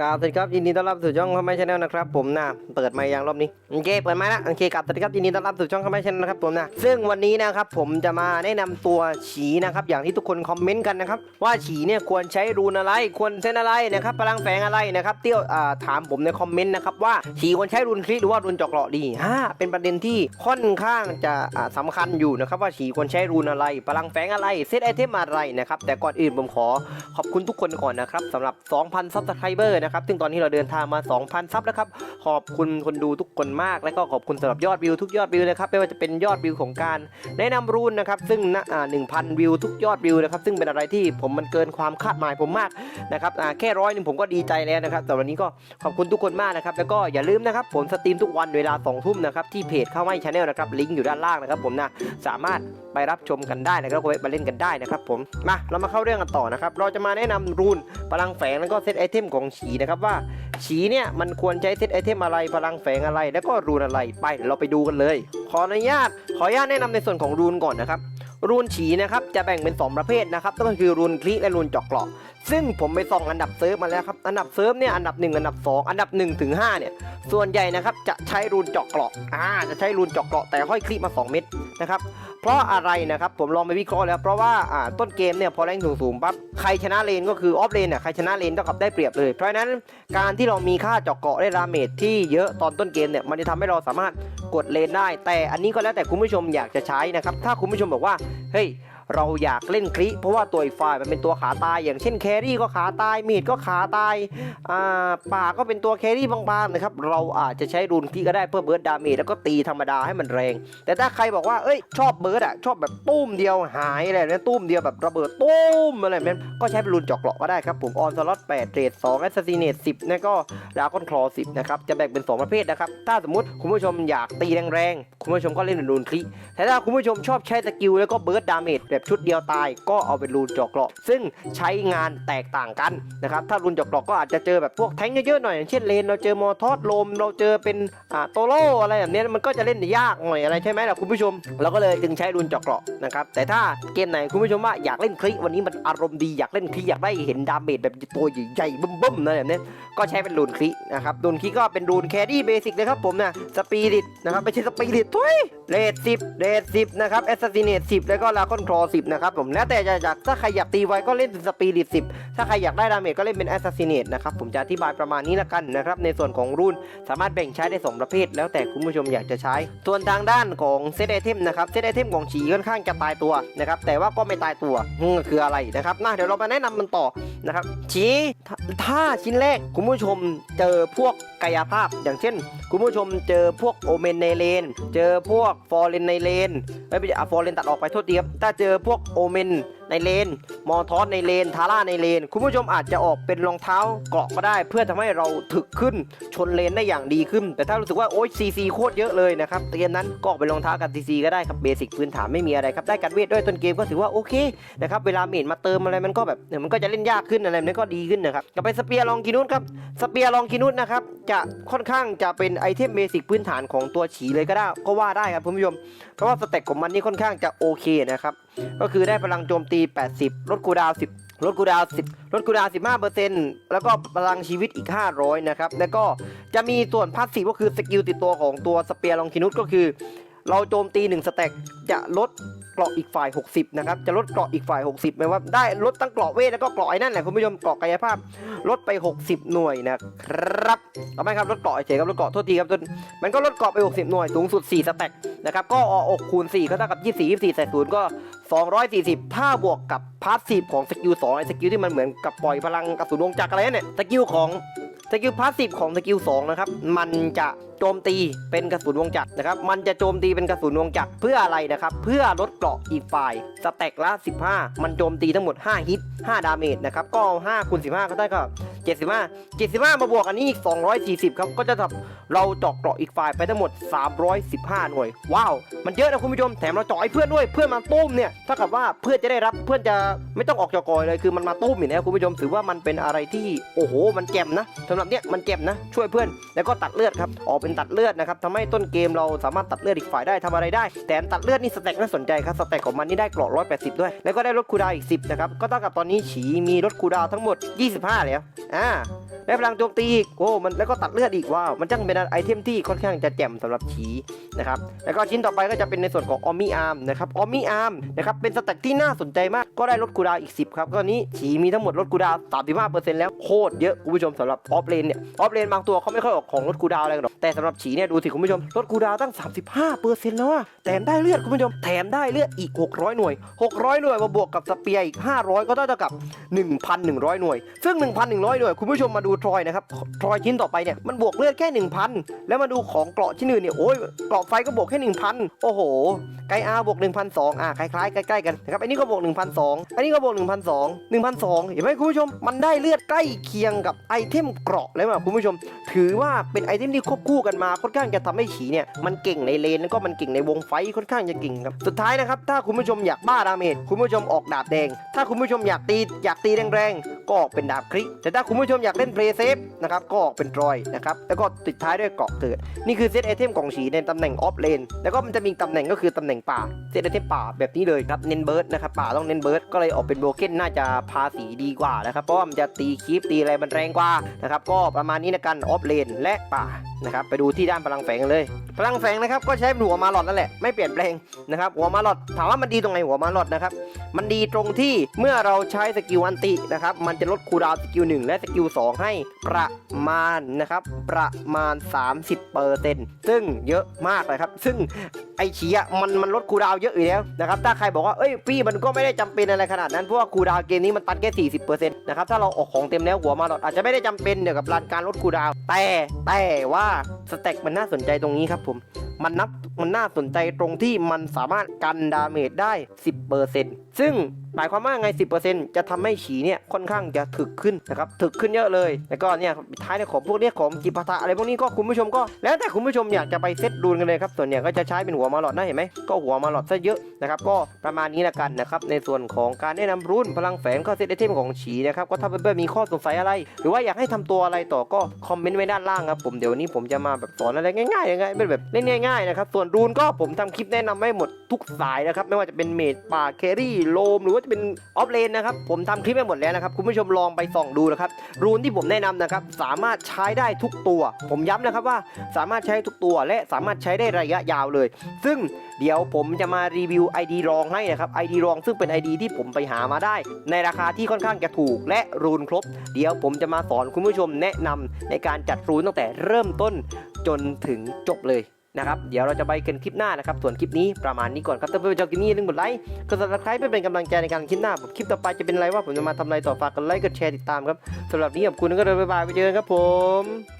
กราบสวัสดีครับยินดีต้อนรับสู่ช่องข้าไม้ชาแนลนะครับผมนะเปิดไมค์ยังรอบนี้โอเคเปิดไมค์ล้วโอเคกราบสวัสดีครับยินดีต้อนรับสู่ช่องข้าไม้ชาแนลนะครับผมนะซึ่งวันนี้นะครับผมจะมาแนะนำตัวฉีนะครับอย่างที่ทุกคนคอมเมนต์กันนะครับว่าฉีเนี่ยควรใช้รูนอะไรควรเส้นอะไรนะครับพลังแฝงอะไรนะครับเตี้ยวอ่าถามผมในคอมเมนต์นะครับว่าฉีควรใช้รูนคลิหรือว่ารูนจอกเกราะดีฮ่าเป็นประเด็นที่ค่อนข้างจะอ่าสำคัญอยู่นะครับว่าฉีควรใช้รูนอะไร พลังแฝงอะไรเซตไอเทมอะไรนะครับแต่ก่อนอื่นผมขอขอบคุณทุกคนก่อนนะครับสำหรับ 2,000ซับสไครเบอร์นะครับซึ่งตอนนี้เราเดินทางมา 2,000 ซับแล้วครับขอบคุณคนดูทุกคนมาก และก็ขอบคุณสำหรับยอดวิวทุกยอดวิวนะครับไม่ว่าจะเป็นยอดวิวของการแนะนำรูนนะครับซึ่งณอ่า1,000วิวทุกยอดวิวนะครับซึ่งเป็นอะไรที่ผมมันเกินความคาดหมายผมมากนะครับแค่ร้อยหนึ่งผมก็ดีใจแล้วนะครับแต่วันนี้ก็ขอบคุณทุกคนมากนะครับแล้วก็อย่าลืมนะครับผมสตรีมทุกวันเวลา2ทุ่มนะครับที่เพจเข้าไม้ชาแนลนะครับลิงก์อยู่ด้านล่างนะครับผมนะสามารถไปรับชมกันได้นะครับก็ไปเล่นกันได้นะครับผมมาเรามาเข้าเรื่องกันต่อนะครับเราจะมาแนะนำรูนพลังแฝงแล้วก็เซตไอเทมของฉีนะครับว่าฉีเนี่ยมันควรใช้เซตไอเทมอะไรพลังแฝงอะไร แล้วก็รูนอะไรไปเดี๋ยวเราไปดูกันเลย ขออนุญาตขออนุญาตแนะนำในส่วนของรูนก่อนนะครับรูนฉีนะครับจะแบ่งเป็น 2 ประเภทนะครับก็คือรูนคลิและรูนจอกเกราะซึ่งผมไปส่องอันดับเซิร์ฟมาแล้วครับอันดับเซิร์ฟเนี่ยอันดับ 1 อันดับ 2 อันดับ1ถึง5เนี่ยส่วนใหญ่นะครับจะใช้รูนจาะเกราะอ่าจะใช้รูนจาะเกราะแต่ห้อยคลิมา 2 เม็ดนะครับ เพราะอะไรนะครับผมลองไปวิเคราะห์แล้ว เพราะว่าต้นเกมเนี่ยพอแรงสูงๆปั๊บใครชนะเลนก็คือออฟเลนเนี่ยใครชนะเลนเท่ากับได้เปรียบเลย เพราะฉะนั้นการที่เรามีค่าเจาะเกาะได้ดาเมจที่เยอะตอนต้นเกมเนี่ยมันจะทำให้เราสามารถกดเลนได้ แต่อันนี้ก็แล้วแต่คุณผู้ชมอยากจะใช้นะครับถ้าคุณผู้ชมบอกว่าเฮ้ย เราอยากเล่นคลิเพราะว่าตัวอีกฝ่ายมันเป็นตัวขาตาย อย่างเช่นแครี่ก็ขาตายมีดก็ขาตายอ่าป่าก็เป็นตัวแครี่บางๆนะครับเราอาจจะใช้รูนคลิก็ได้เพื่อเบิร์ดดาเมจแล้วก็ตีธรรมดาให้มันแรง แต่ถ้าใครบอกว่าเอ้ยชอบเบิร์ดอะชอบแบบตุ้มเดียวหายอะไรเนี่ยตุ้มเดียวแบบระเบิดตุ้มอะไรแบบนั้นก็ใช้เป็นรูนจอกเกราะก็ได้ครับผมออนสล็อต8เรท2แอสซัสซิเนต10นะก็ดาก้อนคลอ10นะครับจะแบ่งเป็น 2 ประเภทนะครับถ้าสมมติคุณผู้ชมอยากตีแรงๆคุณผู้ชมก็เล่นเป็นรูนคลิแต่ถ้าคุณผู้ชมชอบใช้สกิลแล้วก็เบิร์ดดาเมจแบบชุดเดียวตาย ก็เอาเป็นรูนจอกเกราะ ซึ่งใช้งานแตกต่างกันนะครับถ้ารูนจอกเกราะก็อาจจะเจอแบบพวกแทงเยอะๆหน่อยอย่างเช่นเลนเราเจอมอทอสลม เราเจอเป็นอ่าโตโรอะไรแบบนี้มันก็จะเล่นยากหน่อยอะไรใช่ไหมล่ะคุณผู้ชมเราก็เลยจึงใช้รุนจาะเกราะนะครับแต่ถ้าเกมไหนคุณผู้ชมว่าอยากเล่นคลิวันนี้มันอารมณ์ดีอยากเล่นคลิอยากได้เห็นดาเมจแบบตัวใหญ่ๆบึ้มๆนะแบบนี้ก็ใช้เป็นรูนคลินะครับรูนคลิก็เป็นรูนแคดี้เบสิกเลยครับผมนะสปีริตนะครับไม่ใช่สปีริตทุย เรทสิบเรทสิบนะครับแอสซัสซิเนตสิบแล้วก็ลาคอนคลอสิบนะครับผมแล้วแต่จะอยากถ้าใครอยากตีไวก็เล่นเป็นสปีริตสิบถ้าใครอยากได้ดาเมจก็เล่นเป็นแอสซัสซิเนตนะครับผมจะอธิบายประมาณนี้ละกันนะครับในส่วนของรูนสามารถแบ่งใช้ได้ 2 ประเภท แล้วแต่คุณผู้ชมอยากจะใช้ ส่วนทางด้านของเซตไอเทมนะครับเซตไอเทมของฉีค่อนข้างจะตายตัวนะครับแต่ว่าก็ไม่ตายตัวคืออะไรนะครับน่าเดี๋ยวเรามาแนะนำมันต่อนะครับฉีถ้าถ้าชิ้นแรกคุณผู้ชมเจอพวกกายภาพ อย่างเช่น คุณผู้ชมเจอพวกโอเมนในเลน เจอพวกฟอร์เรนในเลนไม่ใช่ฟอร์เรนตัดออกไปโทษทีครับถ้าเจอพวกโอเมน ในเลน มอทอสในเลน ทาร่าในเลน คุณผู้ชมอาจจะออกเป็นรองเท้าเกาะก็ได้ เพื่อทำให้เราถึกขึ้นชนเลนได้อย่างดีขึ้น แต่ถ้ารู้สึกว่าโอ๊ยซีซีโคตรเยอะเลยนะครับเกมนั้นก็ออกเป็นรองเท้ากับซีซีก็ได้ครับเบสิกพื้นฐานไม่มีอะไรครับได้การเวทด้วยต้นเกมก็ถือว่าโอเคนะครับเวลาเมจมาเติมอะไรมันก็แบบเนี่ยมันก็จะเล่นยากขึ้นอะไรมันก็ดีขึ้นนะครับกลับไปสเปียร์ลองกินุสครับสเปียร์ลองกินุสนะครับจะค่อนข้างจะเป็นไอเทมเบสิกพื้นฐานของตัวฉีเลยก็ได้ก็ว่าได้ครับคุณผู้ชมเพราะว่าสเต็กของมันนี่ค่อนข้างจะโอเคนะครับ ก็คือได้พลังโจมตี 80 ลดคูดาว 10 ลดคูดาว 10 ลดคูลดาวน์15%แล้วก็พลังชีวิตอีก 500 นะครับ แล้วก็จะมีส่วนพาสซีฟก็คือสกิลติดตัวของตัวสเปียร์ลองคินุสก็คือ เราโจมตี 1สเต็กจะลด กราะอีกฝ่าย 60 นะครับ จะลดเกราะอีกฝ่าย 60หมายว่าได้ลดตั้งเกราะเวทแล้วก็เกราะไอ้นั่นแหละคุณผู้ชมเกราะกายภาพลดไป 60 หน่วยนะครับเอาไหมครับลดเกราะเฉยครับลดเกราะโทษทีครับจนมันก็ลดเกราะไป 60 หน่วยสูงสุด 4สเต็กนะครับก็ออกคูณ 4 ก็เท่ากับ 24 24ใส่ศูนย์ก็ 240 ถ้าบวกกับพาสซีฟของสกิล2ไอ้สกิลที่มันเหมือนกับปล่อยพลังกระสุนวงจักรอะไรนั่นเนี่ยสกิลของสกิลพาสซีฟของสกิล2นะครับมันจะ โจมตีเป็นกระสุนวงจักรนะครับ มันจะโจมตีเป็นกระสุนวงจักรเพื่ออะไรนะครับ เพื่อลดเกราะอีกฝ่าย สแต็กละ 15 มันโจมตีทั้งหมด 5 ฮิต 5 ดาเมจนะครับ ก็5คูณ15 ก็ได้ก็75 75 มาบวกอันนี้อีก 240 ครับ ก็จะทำเราเจาะเกราะอีกฝ่ายไปทั้งหมด 315 หน่วย ว้าว มันเยอะนะคุณผู้ชม แถมเราเจาะให้เพื่อนด้วย เพื่อนมาตุ้มเนี่ยเท่ากับว่าเพื่อนจะได้รับ เพื่อนจะไม่ต้องออกจอกอยเลย คือมันมาตุ้มอย่างนี้ยคุณผู้ชม ถือว่ามันเป็นอะไรที่ โอ้โห มันแจ่มนะสำหรับเนี้ยมันแจ่มนะ ช่วยเพื่อน แล้วก็ตัดเลือดครับ ออกเป็นตัดเลือดนะครับทำให้ต้นเกมเราสามารถตัดเลือดอีกฝ่ายได้ทำอะไรได้ แต่ตัดเลือดนี่สแต็กน่าสนใจครับสแต็กของมันนี่ได้เกราะ180 ด้วย แล้วก็ได้ลดคูดาวอีก 10 นะครับ ก็เท่ากับตอนนี้ฉีมีลดคูดาวทั้งหมด 25 แล้ว อ่า ได้พลังโจมตีอีกโอ้มันแล้วก็ตัดเลือดอีกว้าวมันจังเป็นไอเทมที่ค่อนข้างจะแจ่มสำหรับฉีนะครับแล้วก็ชิ้นต่อไปก็จะเป็นในส่วนของออมมี่อาร์มนะครับออมมี่อาร์มนะครับเป็นสแต็กที่น่าสนใจมากก็ได้ลดคูดาวอีก 10 ครับ ก็นี้ฉีมีทั้งหมดลดคูดาวน์35%แล้วโคตรเยอะคุณผู้ชมสำหรับออฟเลนเนี่ยออฟเลนบางตัวเขาไม่ค่อยออกของลดคูดาวอะไรหรอกแต่สำหรับฉีเนี่ยดูสิคุณผู้ชมลดคูดาวตั้ง 35%แล้วอะแถมได้เลือดคุณผู้ชมแถมได้เลือดอีก 600 หน่วย 600 หน่วยมาบวกกับสเปียร์อีก 500 ก็เท่ากับ 1,100 หน่วย ซึ่ง 1,100 หน่วย คุณผู้ชมมาดูทรอยนะครับทรอยชิ้นต่อไปเนี่ยมันบวกเลือดแค่ 1,000 แล้วมาดูของเกราะชิ้นอื่นเนี่ยโอ้ยเกราะไฟก็บวกแค่ 1,000 โอ้โหไกอาบวก1,200อะคล้ายๆใกล้ๆกันนะครับอันนี้ก็บวก1,200อันนี้ก็บวก1,200 1,200เห็นไหมคุณผู้ชมมันได้เลือดใกล้เคียงกับไอเทมเกราะเลยว่ะคุณผู้ชม ถือว่าเป็นไอเทมที่ควบคู่กันมาค่อนข้างจะทำให้ฉีเนี่ยมันเก่งในเลนแล้วก็มันเก่งในวงไฟค่อนข้างจะเก่งครับสุดท้ายนะครับถ้าคุณผู้ชมอยากบ้าดาเมจคุณผู้ชมออกดาบแดง ถ้าคุณผู้ชมอยากตีอยากตีแรงๆก็ออกเป็นดาบคลิแต่ถ้าคุณผู้ชมอยากเล่นเพลย์เซฟนะครับก็ออกเป็นรอยนะครับแล้วก็ติดท้ายด้วยเกาะเกิด นี่คือเซตไอเทมของฉีในตำแหน่งออฟเลนแล้วก็มันจะมีตำแหน่งก็คือตำแหน่งป่าเซตไอเทมป่าแบบนี้เลยครับเน้นเบิร์ดนะครับป่าต้องเน้นเบิร์ดก็เลยออกเป็นโบเก้นน่าจะพาสีดีกว่านะครับเพราะว่ามันจะตีคีปตีอะไรมันแรงกว่านะครับก็ประมาณนี้นะกันออฟเลนและป่า นะครับไปดูที่ด้านพลังแฝงเลย พลังแฝงนะครับก็ใช้เป็นหัวมาหลอดนั่นแหละไม่เปลี่ยนแปลงนะครับหัวมาหลอดถามว่ามันดีตรงไหนหัวมาหลอดนะครับมันดีตรงที่เมื่อเราใช้สกิลอันตินะครับมันจะลดคูดาวสกิล1และสกิล2ให้ประมาณนะครับประมาณ 30%ซึ่งเยอะมากเลยครับซึ่ง ไอเชียมันมันลดคูดาวเยอะอยู่แล้วนะครับถ้าใครบอกว่าเอ้ยพี่มันก็ไม่ได้จำเป็นอะไรขนาดนั้นเพราะว่าคูดาวเกมนี้มันตัดแค่ 40%นะครับถ้าเราออกของเต็มแล้วหัวมาหลอดอาจจะไม่ได้จำเป็นเกี่ยวกับรันการลดคูดาวแต่แต่ว่าสเต็กมันน่าสนใจตรงนี้ครับผมมันนับมันน่าสนใจตรงที่มันสามารถกันดาเมจได้ 10%ซึ่งหมายความว่าไง 10%จะทำให้ฉีเนี่ยค่อนข้างจะถึกขึ้นนะครับถึกขึ้นเยอะเลย แล้วก็เนี่ยท้ายในของพวกเนี้ยของจิปาถะอะไรพวกนี้ก็คุณผู้ชมก็แล้วแต่คุณผู้ชมอยากจะไปเซตรูนกันเลยครับส่วนใหญ่ก็จะใช้เป็นหัวมาหลอดนะเห็นไหมก็หัวมาหลอดซะเยอะนะครับก็ประมาณนี้ละกันนะครับในส่วนของการแนะนำรุ่นพลังแฝงก็เซตไอเทมของฉีนะครับก็ถ้าเพื่อนๆมีข้อสงสัยอะไร หรือว่าอยากให้ทำตัวอะไรต่อก็คอมเมนต์ไว้ด้านล่างครับผมเดี๋ยวนี้ผมจะมาแบบสอนอะไรง่ายๆยังไงเป็นแบบเล่นง่ายๆนะครับส่วนรูนก็ผมทำคลิปแนะนำให้หมดทุกสายนะครับไม่ว่าจะเป็นเมดป่าแครี่โลมหรือว่าจะเป็นออฟเลนนะครับผมทำคลิปไปหมดแล้วนะครับคุณผู้ชมลองไปส่องดูนะครับรูนที่ผมแนะนำนะครับสามารถใช้ได้ทุกตัว ผมย้ำนะครับว่าสามารถใช้ทุกตัวและสามารถใช้ได้ระยะยาวเลย ซึ่งเดี๋ยวผมจะมารีวิว ID รองให้นะครับ ID รองซึ่งเป็น ID ที่ผมไปหามาได้ ในราคาที่ค่อนข้างจะถูกและรูนครบ เดี๋ยวผมจะมาสอนคุณผู้ชมแนะนำในการจัดรูนตั้งแต่เริ่มต้นจนถึงจบเลย นะครับ เดี๋ยวเราจะไปกันคลิปหน้านะครับ ส่วนคลิปนี้ประมาณนี้ก่อนครับถ้าเพื่อนๆชอบคลิปนี้อย่าลืมกดไลค์ กด subscribe เพื่อเป็นกำลังใจในการคลิปหน้าผมคลิปต่อไปจะเป็นอะไรว่าผมจะมาทำอะไรต่อฝากกดไลค์ กดแชร์ติดตามครับสำหรับนี้ขอบคุณก็เลยบ๊ายบายไปเจอกันครับผม